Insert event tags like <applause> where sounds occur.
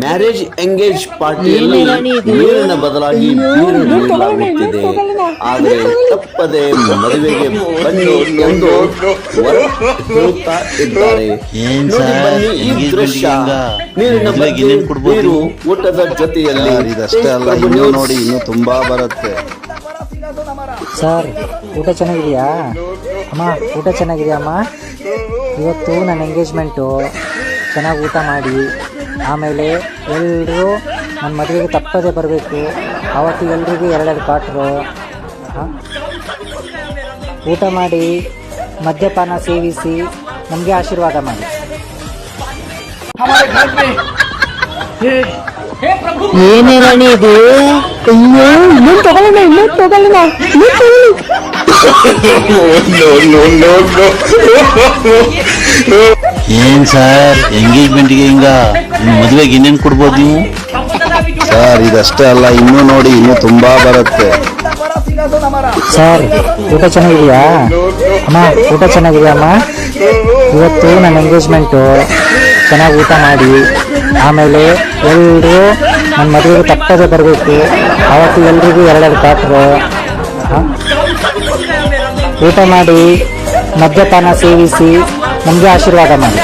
Marriage engage ಪಾರ್ಟಿಯಲ್ಲಿ ನೀರಿನ ಬದಲಾಗಿ ಬೀರು ನೀಡಲಾಗುತ್ತಿದೆ ಆದರೆ ತಪ್ಪದೆ ಮದುವೆಗೆ ಬನ್ನಿ ಎಂದು ಹೇಳುತ್ತಾ ಇದ್ದಾರೆ. ಏನ್ ನೋಡಿ ಸರ್, ಬನ್ನಿ ಈ ದೃಶ್ಯ? ನೀರಿನ ಬಗ್ಗೆ ಬೀರು ಊಟದ ಜೊತೆಯಲ್ಲಿ ಇದಷ್ಟೇ ಅಲ್ಲ? ಇನ್ನೂ ನೋಡಿ ಇನ್ನೂ ತುಂಬಾ ಬರುತ್ತೆ. ಸರ್ ಊಟ ಚೆನ್ನಾಗಿದೆಯಾ? ಅಮ್ಮ ಊಟ ಚೆನ್ನಾಗಿದೆಯಾ ಅಮ್ಮ? ಇವತ್ತು ನನ್ನ ಎಂಗೇಜ್ಮೆಂಟು ಚೆನ್ನಾಗಿ ಊಟ ಮಾಡಿ, ಆಮೇಲೆ ಎಲ್ಲರೂ ನನ್ನ ಮದುವೆಗೆ ತಪ್ಪದೇ ಬರಬೇಕು. ಆವತ್ತು ಎಲ್ರಿಗೂ ಎರಡೆರಡು ಕ್ವಾಟ್ರು ಹಾಂ? ಊಟ ಮಾಡಿ, ಮದ್ಯಪಾನ ಸೇವಿಸಿ, ನಮಗೆ ಆಶೀರ್ವಾದ ಮಾಡಿ. ಏನೇ ರಾಣಿ ಇದು? ಅಯ್ಯೋ, ಇನ್ನೊಂದು ತಗೊಳ್ಳಿ <laughs> <laughs> ಏನ್ ಸರ್? ಎಂಗೇಜ್ಮೆಂಟ್ಗೆ ಹಿಂಗ ಮದುವೆಗೆ ಮದ್ವೆಗೆ ಇನ್ನೇನ್ ಕೊಡ್ಬೋದು ನೀವು? ಸರ್ ಇದಷ್ಟೇ ಅಲ್ಲ ಇನ್ನೂ ನೋಡಿ ಇನ್ನೂ ತುಂಬಾ ಬರುತ್ತೆ. ಸರ್ ಊಟ ಚೆನ್ನಾಗಿದೆಯಾ? ಅಮ್ಮ ಊಟ ಚೆನ್ನಾಗಿದೆಯಾ ಅಮ್ಮ? ಇವತ್ತು ನನ್ನ ಎಂಗೇಜ್ಮೆಂಟು ಚೆನ್ನಾಗಿ ಊಟ ಮಾಡಿ ಆಮೇಲೆ ಎಲ್ಲರೂ ನನ್ನ ಮದುವೆಗೆ ತಪ್ಪದೆ ಬರಬೇಕು. ಆವತ್ತು ಎಲ್ರಿಗೂ ಎರಡೆರಡು ಪಾತ್ರೆ ಹಾಂ? ಊಟ ಮಾಡಿ ಮದ್ಯಪಾನ ಸೇವಿಸಿ ನಮಗೆ ಆಶೀರ್ವಾದ ಮಾಡಿ